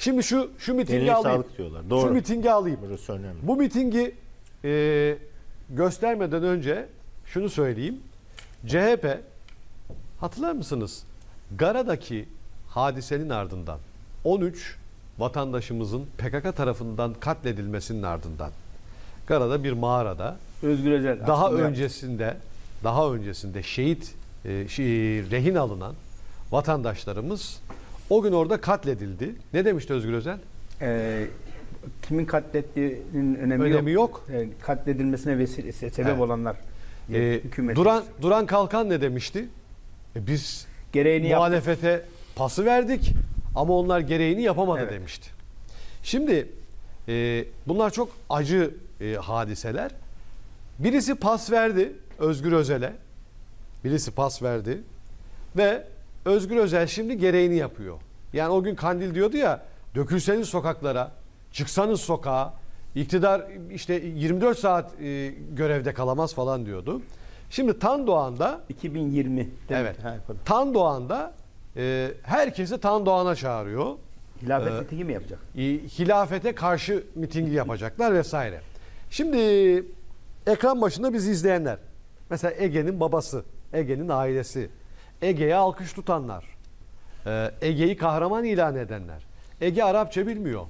Şimdi şu şu mitingi Eline alayım. diyorlar. Doğru. Şu mitingi alayım. Burası önemli. Bu mitingi e, göstermeden önce şunu söyleyeyim. CHP hatırlar mısınız? Gara'daki hadisenin ardından 13 vatandaşımızın PKK tarafından katledilmesinin ardından Gara'da bir mağarada Özgür Özel. daha aslında öncesinde daha öncesinde şehit e, şi- rehin alınan vatandaşlarımız o gün orada katledildi. Ne demişti Özgür Özel? e, kimin katlettiğinin önemi, Önemi yok. yok. E, katledilmesine vesile, se- sebep Evet. olanlar. Ee, hükümet. Duran Duran Kalkan ne demişti? E, biz gereğini muhalefete pası verdik ama onlar gereğini yapamadı Evet. demişti. Şimdi e, bunlar çok acı e, hadiseler. Birisi pas verdi Özgür Özel'e. Birisi pas verdi ve Özgür Özel şimdi gereğini yapıyor. Yani o gün Kandil diyordu ya dökülseniz sokaklara, çıksanız sokağa, iktidar işte 24 saat e, görevde kalamaz falan diyordu. Şimdi Tan Doğan'da 2020. demek. Evet. Tan Doğan'da e, herkesi Tan Doğan'a çağırıyor. Hilafet Ee, mitingi mi yapacak? E, hilafete karşı mitingi yapacaklar vesaire. Şimdi ekran başında bizi izleyenler. Mesela Ege'nin babası, Ege'nin ailesi, Ege'ye alkış tutanlar, e, Ege'yi kahraman ilan edenler. Ege Arapça bilmiyor.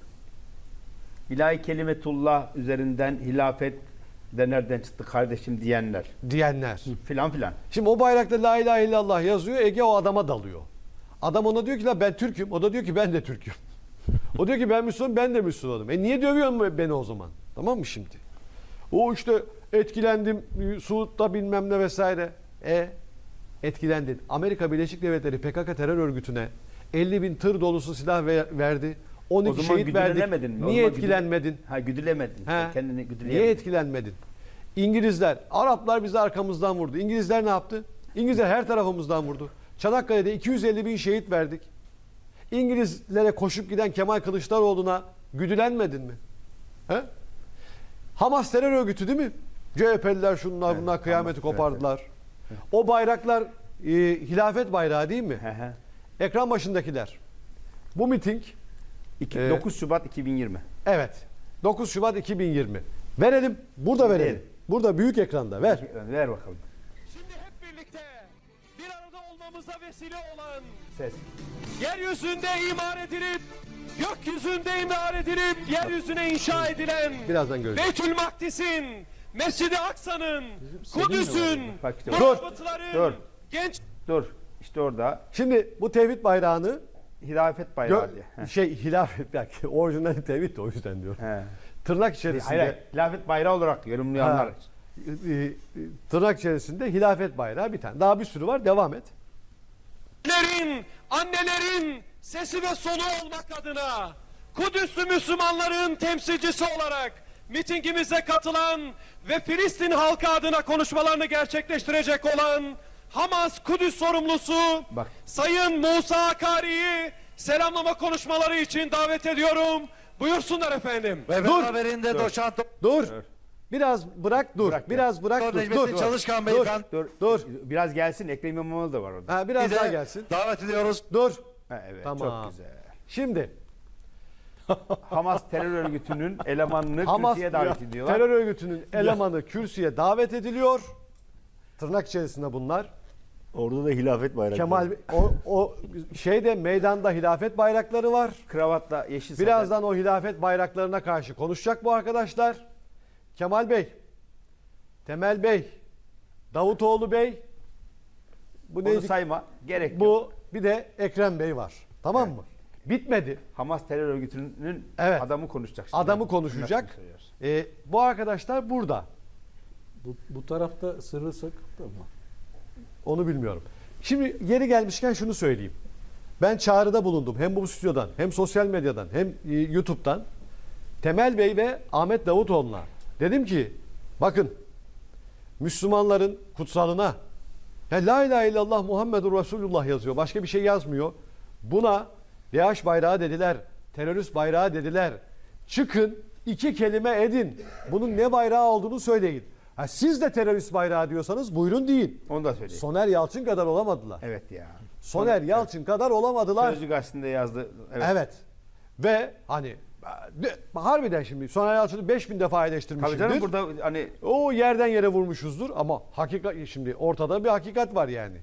İlahi kelimetullah üzerinden hilafet de nereden çıktı kardeşim diyenler. diyenler. Filan filan. Şimdi o bayrakta la ilahe illallah yazıyor. Ege o adama dalıyor. Adam ona diyor ki la ben Türk'üm. O da diyor ki ben de Türk'üm. o diyor ki ben Müslümanım ben de Müslümanım. E niye dövüyorsun beni o zaman? Tamam mı şimdi? O işte etkilendim Suud'da bilmem ne vesaire. E etkilendin. Amerika Birleşik Devletleri PKK terör örgütüne 50 bin tır dolusu silah ve- verdi. 12 O zaman şehit verdik. mi? Niye etkilenmedin? Ha güdülemedin. He. Kendini Niye güdüleyemedin. etkilenmedin? İngilizler, Araplar bizi arkamızdan vurdu. İngilizler ne yaptı? İngilizler her tarafımızdan vurdu. Çanakkale'de 250 bin şehit verdik. İngilizlere koşup giden Kemal Kılıçdaroğlu'na güdülenmedin mi? He? Hamas terör örgütü değil mi? CHP'liler şunlar Evet, bunlar kıyameti Hamas, kopardılar. O bayraklar e, hilafet bayrağı değil mi? He he. Ekran başındakiler. Bu miting İki- Ee, 9 Şubat 2020. evet 9 Şubat 2020. Verelim. Burada verelim. Verelim. Burada büyük ekranda ver. Ver bakalım. Şimdi hep birlikte bir arada olmamıza vesile olan Ses. yeryüzünde imar edilip gökyüzünde imar edilip yeryüzüne inşa edilen Birazdan göreceğiz. Beytül Makdis'in Mescid-i Aksa'nın Kudüs'ün dur. genç Dur. İşte orada Şimdi bu tevhid bayrağını hilafet bayrağı diye. Şey hilafet belki orijinal tevhid de o yüzden diyorum. He. Tırnak içerisinde Hayır. Hilafet bayrağı olarak yorumlayanlar. Ha. e, e, tırnak içerisinde hilafet bayrağı bir tane. Daha bir sürü var. Devam et. Annelerin, annelerin sesi ve sonu olmak adına Kudüs'lü Müslümanların temsilcisi olarak mitingimize katılan ve Filistin halkı adına konuşmalarını gerçekleştirecek olan Hamas Kudüs sorumlusu Bak. Sayın Musa Akari'yi selamlama konuşmaları için davet ediyorum. Buyursunlar efendim. Dur. beraberinde doçent Dur. Biraz bırak dur. Bırak, biraz bırak dur. Necmettin Dur. Çalışkan Dur. Beyefendi Dur. Dur. Biraz gelsin. Ekrem İmamoğlu da var orada. Ha, biraz de daha gelsin. davet ediyoruz. Dur. Ha, evet. Tamam. Çok güzel. Şimdi Hamas terör örgütünün elemanını Hamas kürsüye davet ediyorlar. terör örgütünün elemanı kürsüye davet ediliyor. Tırnak içerisinde bunlar. Orada da hilafet bayrakları. Kemal o, o şeyde meydanda hilafet bayrakları var. Kravatla yeşil. Birazdan o hilafet bayraklarına karşı konuşacak bu arkadaşlar. Kemal Bey, Temel Bey, Davutoğlu Bey, bu Onu neydi? sayma. Gerek yok. Bu bir de Ekrem Bey var. Tamam mı? Bitmedi. Hamas terör örgütünün Evet. adamı konuşacak. şimdi. Adamı konuşacak. söylüyor? Ee, bu arkadaşlar burada. Bu, bu tarafta sırrı saklı mı? Onu bilmiyorum. Şimdi yeri gelmişken şunu söyleyeyim. Ben çağrıda bulundum. Hem bu stüdyodan, hem sosyal medyadan, hem e, YouTube'dan. Temel Bey ve Ahmet Davutoğlu'na dedim ki bakın Müslümanların kutsalına ya La ilahe illallah Muhammedur Resulullah yazıyor. Başka bir şey yazmıyor. Buna DH bayrağı dediler. Terörist bayrağı dediler. Çıkın iki kelime edin. Bunun ne bayrağı olduğunu söyleyin. Ha, siz de terörist bayrağı diyorsanız buyurun deyin. Onu da söyleyeyim. Soner Yalçın kadar olamadılar. Evet ya. Soner Yalçın kadar olamadılar. Sözcü gazetesinde yazdı. Evet. Evet. Ve hani de- harbiden şimdi Soner Yalçın'ı 5000 defa Tabii eleştirmişimdir. canım burada hani O yerden yere vurmuşuzdur ama hakikat şimdi ortada bir hakikat var yani.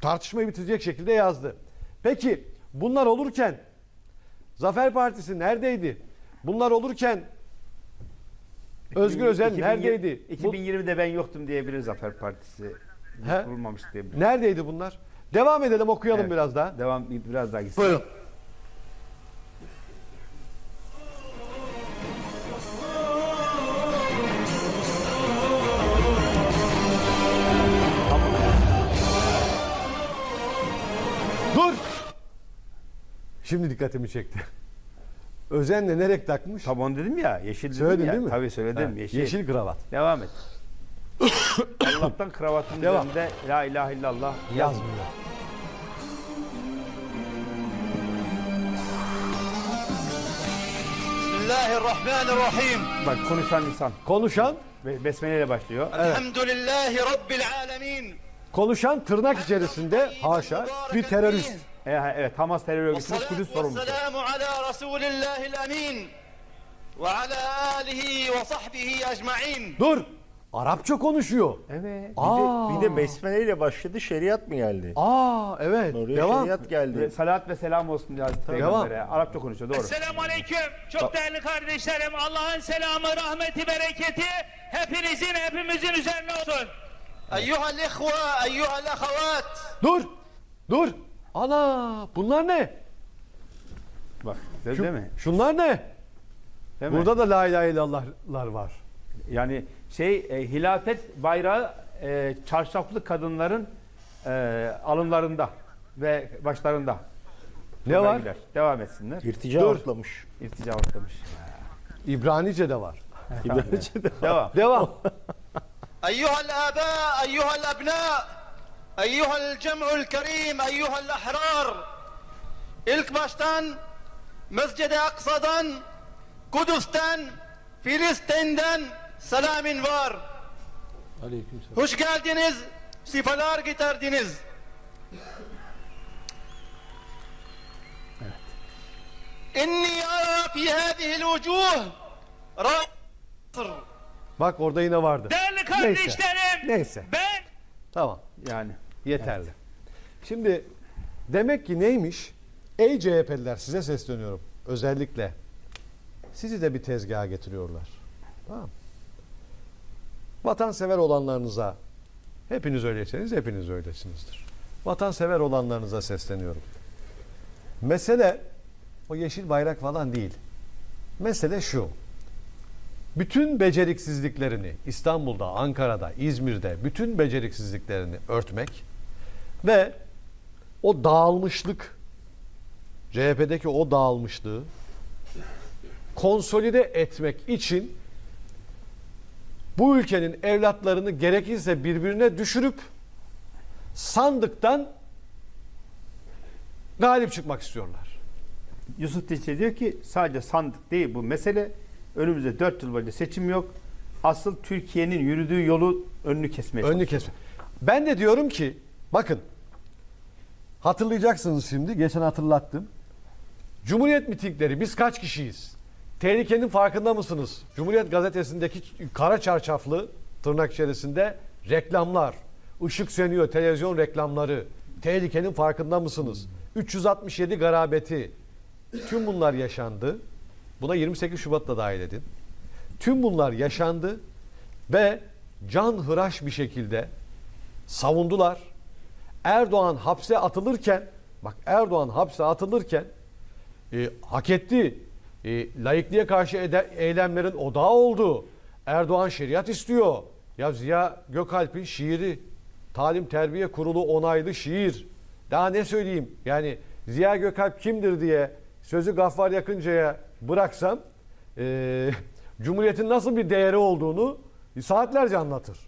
Tartışmayı bitirecek şekilde yazdı. Peki bunlar olurken Zafer Partisi neredeydi? Bunlar olurken Özgür Özel 2020 neredeydi? Bu- 2020'de ben yoktum diyebilir Zafer Partisi. He? Kurulmamış diyebilir. neredeydi bunlar? Devam edelim okuyalım Evet. biraz daha. Devam biraz daha gitsin. Buyurun. Şimdi dikkatimi çekti. Özenle ne renk takmış? Onu dedim ya. Yeşil dedim Söyledin ya. değil mi? Tabii söyledim. Ha, yeşil. yeşil kravat. Devam et. Allah'tan kravatın Devam. üzerinde La ilahe illallah yazmıyor. Yazmıyor. Bismillahirrahmanirrahim. Bak konuşan insan. Konuşan, Be- Besmele ile başlıyor. Elhamdülillahi Rabbil alemin. konuşan tırnak içerisinde haşa bir terörist. E, evet Hamas terör örgütünün Kudüs sorumlusu. selamu ala Resulillahil amin. Ve ala alihi ve sahbihi ecma'in. Dur. Arapça konuşuyor. Evet. Bir Aa. de, bir de besmele ile başladı şeriat mı geldi? Aa evet. Oraya Devam. şeriat Ve geldi. salat ve selam olsun Peygamber'e. Arapça konuşuyor doğru. Selamun Aleyküm. Çok değerli kardeşlerim. Allah'ın selamı, rahmeti, bereketi hepinizin, hepimizin üzerine olsun. Eyyuhel ihve, eyyuhel ahavat. Dur. Dur. Ana bunlar ne? Bak değil, Şu- değil mi? Şunlar ne? Değil mi? Burada da la ilahe illallahlar var. Yani şey e, hilafet bayrağı e, çarşaflı kadınların e, alınlarında ve başlarında. Ne Buradan var? gider. Devam etsinler. İrtica Dur. ortlamış. İrtica ortamış. İbranice de var. Devam. Devam. Eyyuhel aba, eyyuhel abna. Eyyuhel cem'ul kerim, eyyuhel ahrar. İlk baştan Mescid-i Aksa'dan, Kudüs'ten, Filistin'den selamın var. Aleykümselam. Hoş geldiniz, sifalar getirdiniz. İnni ara fi hadihi'l vucuh Bak orada yine vardı. Değerli kardeşlerim. Neyse. Ben Tamam. Yani Yeterli. Şimdi demek ki neymiş? Ey CHP'liler size sesleniyorum. Özellikle. Sizi de bir tezgaha getiriyorlar. Tamam. Vatansever olanlarınıza hepiniz öyleyseniz hepiniz öylesinizdir. Vatansever olanlarınıza sesleniyorum. Mesele o yeşil bayrak falan değil. Mesele şu. Bütün beceriksizliklerini İstanbul'da, Ankara'da, İzmir'de bütün beceriksizliklerini örtmek ve o dağılmışlık CHP'deki o dağılmışlığı konsolide etmek için bu ülkenin evlatlarını gerekirse birbirine düşürüp sandıktan galip çıkmak istiyorlar. Yusuf Dilçe diyor ki sadece sandık değil bu mesele. Önümüzde 4 yıl boyunca seçim yok. Asıl Türkiye'nin yürüdüğü yolu önünü kesmeye Önünü kesme. Ben de diyorum ki bakın hatırlayacaksınız şimdi geçen hatırlattım. Cumhuriyet mitingleri biz kaç kişiyiz? Tehlikenin farkında mısınız? Cumhuriyet gazetesindeki kara çarşaflı tırnak içerisinde reklamlar. Işık sönüyor televizyon reklamları. Tehlikenin farkında mısınız? 367 garabeti. Tüm bunlar yaşandı. Buna 28 Şubat'ta dahil edin. Tüm bunlar yaşandı ve can hıraş bir şekilde savundular. Erdoğan hapse atılırken bak Erdoğan hapse atılırken e, hak etti. E, laikliğe karşı ede- eylemlerin odağı oldu. Erdoğan şeriat istiyor. Ya Ziya Gökalp'in şiiri Talim Terbiye Kurulu onaylı şiir. Daha ne söyleyeyim? Yani Ziya Gökalp kimdir diye sözü Gaffar Yakıncı'ya bıraksam e, Cumhuriyet'in nasıl bir değeri olduğunu saatlerce anlatır.